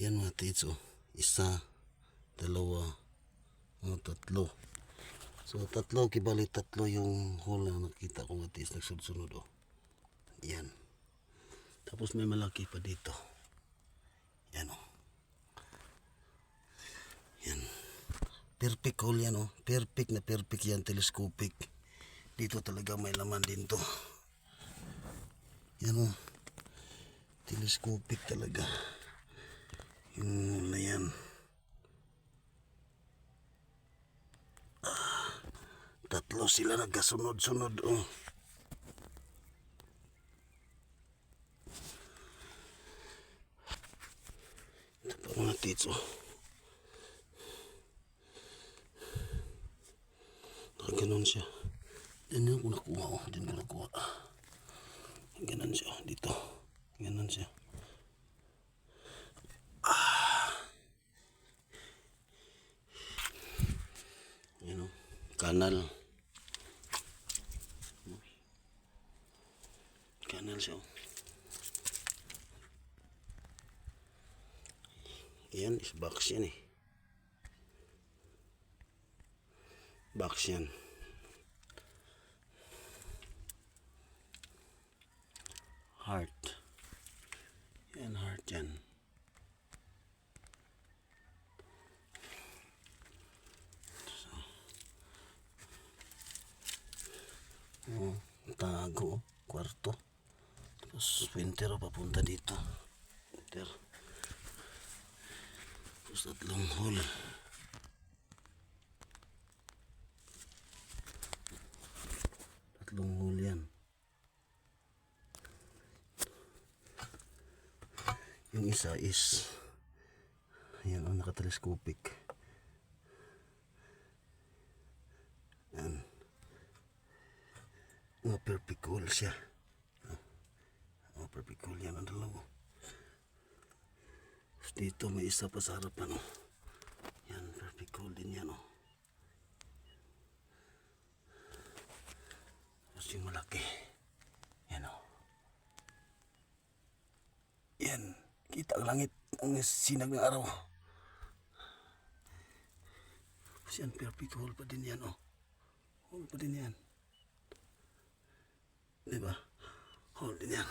Yan mga tits oh. Isa, dalawa, oh, tatlo. So tatlo, kibali tatlo yung hole na nakita ko mga tits nagsunod-sunod oh. Yan. Tapos may malaki pa dito. Yan oh. Yan. Perfect hole yan oh. Perfect na perfect yan, telescopic. Dito talaga may laman din to. Yan oh. Telescopic talaga. Yung hole na yan. Ah, tatlo sila nagkasunod-sunod oh. Ito pa mga tits oh. Nakaganon siya. Diyan yung ko nakuha oh. Diyan ko nakuha. Ganon siya oh. Dito. Ganon siya. Yan oh. Kanal. Kanal siya oh. Yan is box yan eh. Box yan. Heart. Yan heart yan. Oh, tago, kwarto. Tapos winter oh, papunta dito. Winter. Tapos tatlong hole. Tatlong hole yan. Yung isa is yan ang nakatelescopic. Yan. Mga perfect hole siya. Perfect hole yan ang dalawa. Tapos dito may isa pa sa harapan oh. Yan, perfect din yan oh. Tapos yung malaki. Yan oh. Yan, kita ang langit ang sinag ng araw. Tapos yan, perfect pa din yan oh. Hole pa din yan. Diba? Hole din yan.